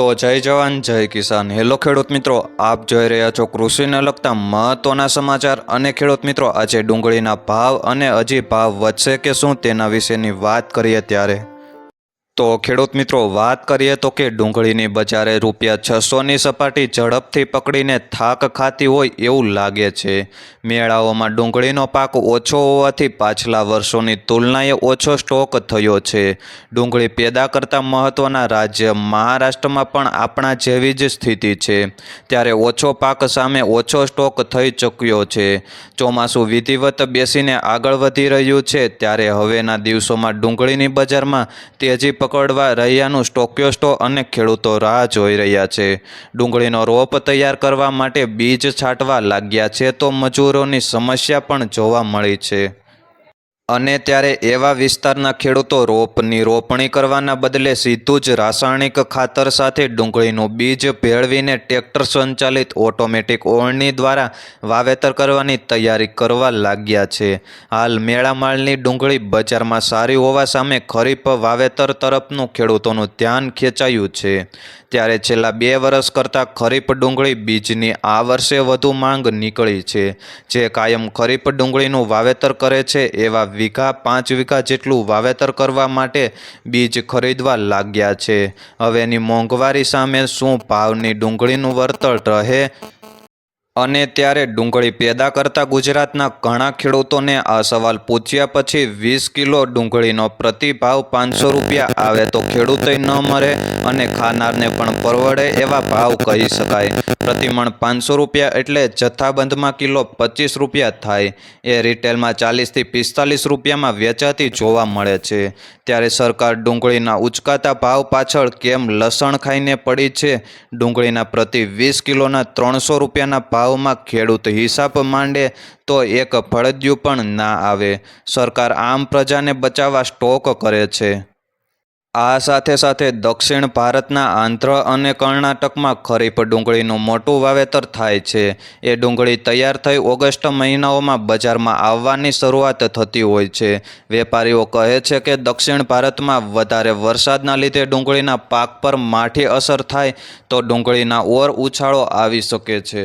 તો જય જવાન, જય કિસાન. હેલો ખેડૂત મિત્રો, આપ જોઈ રહ્યા છો કૃષિને લગતા મહત્વના સમાચાર અને ખેડૂત મિત્રો, આજે ડુંગળીના ભાવ અને હજી ભાવ વધશે કે શું તેના વિશેની વાત કરીએ ત્યારે? તો ખેડૂત મિત્રો, વાત કરીએ તો કે ડુંગળીની બજારે રૂપિયા છસોની સપાટી ઝડપથી પકડીને થાક ખાતી હોય એવું લાગે છે. મેળાઓમાં ડુંગળીનો પાક ઓછો હોવાથી પાછલા વર્ષોની તુલનાએ ઓછો સ્ટોક થયો છે. ડુંગળી પેદા કરતા મહત્ત્વના રાજ્ય મહારાષ્ટ્રમાં પણ આપણા જેવી જ સ્થિતિ છે. ત્યારે ઓછો પાક સામે ઓછો સ્ટોક થઈ ચૂક્યો છે. ચોમાસું વિધિવત બેસીને આગળ વધી રહ્યું છે, ત્યારે હવેના દિવસોમાં ડુંગળીની બજારમાં તેજી પકડવા રહ્યાનું સ્ટોક્યોસ્ટો અને ખેડૂતો રાહ જોઈ રહ્યા છે. ડુંગળીનો રોપ તૈયાર કરવા માટે બીજ છાંટવા લાગ્યા છે તો મજૂરોની સમસ્યા પણ જોવા મળી છે. અને ત્યારે એવા વિસ્તારના ખેડૂતો રોપની રોપણી કરવાના બદલે સીધું જ રાસાયણિક ખાતર સાથે ડુંગળીનું બીજ ભેળવીને ટ્રેક્ટર સંચાલિત ઓટોમેટિક ઓળણી દ્વારા વાવેતર કરવાની તૈયારી કરવા લાગ્યા છે. હાલ મેળામાળની ડુંગળી બજારમાં સારી હોવા સામે ખરીફ વાવેતર તરફનું ખેડૂતોનું ધ્યાન ખેંચાયું છે. ત્યારે છેલ્લા બે વર્ષ કરતાં ખરીફ ડુંગળી બીજની આ વર્ષે વધુ માંગ નીકળી છે. જે કાયમ ખરીફ ડુંગળીનું વાવેતર કરે છે એવા વીઘા, પાંચ વીઘા જેટલું વાવેતર કરવા માટે બીજ ખરીદવા લાગ્યા છે. હવેની મોંઘવારી સામે શું ભાવની ડુંગળીનું વળતર રહે? અને ત્યારે ડુંગળી પેદા કરતા ગુજરાતના ઘણા ખેડૂતોને આ સવાલ પૂછ્યા પછી વીસ કિલો ડુંગળીનો પ્રતિભાવ પાંચસો રૂપિયા આવે તો ખેડૂતોય ન મરે અને ખાનારને પણ પરવડે એવા ભાવ કહી શકાય. પ્રતિમણ પાંચસો રૂપિયા એટલે જથ્થાબંધમાં કિલો પચીસ રૂપિયા થાય. એ રિટેલમાં ચાલીસથી પિસ્તાલીસ રૂપિયામાં વેચાતી જોવા મળે છે. ત્યારે સરકાર ડુંગળીના ઉચકાતા ભાવ પાછળ કેમ લસણ ખાઈને પડી છે? ડુંગળીના પ્રતિ વીસ કિલોના ત્રણસો રૂપિયાના ભાવમાં ખેડૂત હિસાબ માંડે તો એક ફળદ્યું પણ ના આવે. સરકાર આમ પ્રજાને બચાવવા સ્ટોક કરે છે. આ સાથે સાથે દક્ષિણ ભારતના આંધ્ર અને કર્ણાટકમાં ખરીફ ડુંગળીનું મોટું વાવેતર થાય છે. એ ડુંગળી તૈયાર થઈ ઓગસ્ટ મહિનાઓમાં બજારમાં આવવાની શરૂઆત થતી હોય છે. વેપારીઓ કહે છે કે દક્ષિણ ભારતમાં વધારે વરસાદના લીધે ડુંગળીના પાક પર માઠી અસર થાય તો ડુંગળીના ઓર ઉછાળો આવી શકે છે.